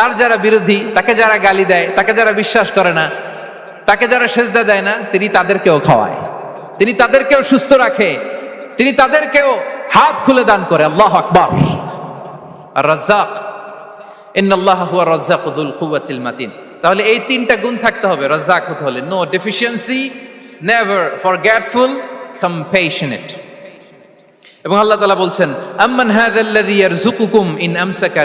তার যারা বিরোধী, তাকে যারা গালি দেয়, তাকে যারা বিশ্বাস করে না, তাকে যারা সেজদা দেয় না, তিনি তাদেরকেও খাওয়ায়। তিনি তাদেরকেও সুস্থ রাখে। তিনি তাদেরকেও হাত খুলে দান করে। আল্লাহ আকবর। রাজ্জাক মাতিন। তাহলে এই তিনটা গুণ থাকতে হবে। রাজ্জাক হতে হলে no deficiency never forgetful compassionate এবং আল্লাহ তালা বলছেন, আম্মান হাদাল্লাযী ইয়ারযুকুকুম ইন আমসাকা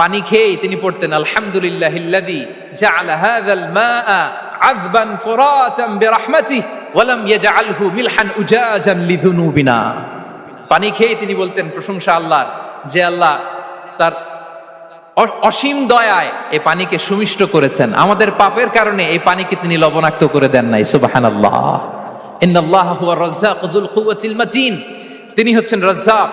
পানি খেয়েই তিনি পড়তেন আলহামদুলিল্লাহ ইল্লাযী জাআলা হাযাল মাআ আযবান ফুরাতান বিরহমাতিহি ওয়া লাম ইয়াজআলহু মিলহান উজাজান লিযুনুবিনা। পানি খেয়েই তিনি বলতেন, প্রশংসা আল্লাহর যে আল্লাহ তার অসীম দয়ায় এই পানিকে সুমিষ্ট করেছেন। আমাদের পাপের কারণে এই পানিকে তিনি লবণাক্ত করে দেন নাই। সুবহানাল্লাহ। ইন্নাল্লাহ হুয়া রাজ্জাক যুল কুওয়াতিল মাতিন। তিনি হচ্ছেন রাজ্জাক।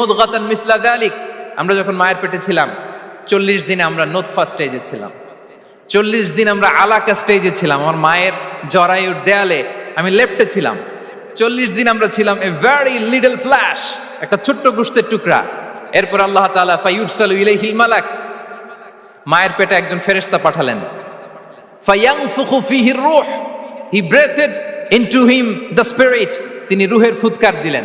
মুদগাতান মিসলা আমরা যখন মায়ের পেটে ছিলাম, চল্লিশ দিনে আমরা নোতফা স্টেজে ছিলাম। চল্লিশ দিন আমরা আলাকা স্টেজে ছিলাম। আমার মায়ের জরায়ুর দেয়ালে আমি লেফটে ছিলাম। চল্লিশ দিন আমরা ছিলাম এ ভ্যারি লিডল ফ্ল্যাশ একটা ছোট্ট গুস্তের টুকরা। এরপর আল্লাহ তাআলা ফায়ুরসালু ইলাইহিল মালাক, মায়ের পেটে একজন ফেরেশতা পাঠালেন। ফাইয়াং ফায়াংফুখু ফিহি রূহ he breathed into him the spirit তিনি রুহের ফুৎকার দিলেন।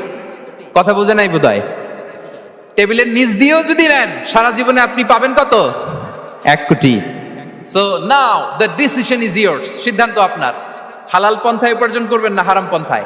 কথা বুঝে নাই বোধ টেবিলের নিচ দিয়েও যদি নেন, সারা জীবনে আপনি পাবেন কত? এক কোটি। So now the decision is yours সিদ্ধান্ত আপনার। হালাল পন্থায় উপার্জন করবেন না, হারাম পন্থায়।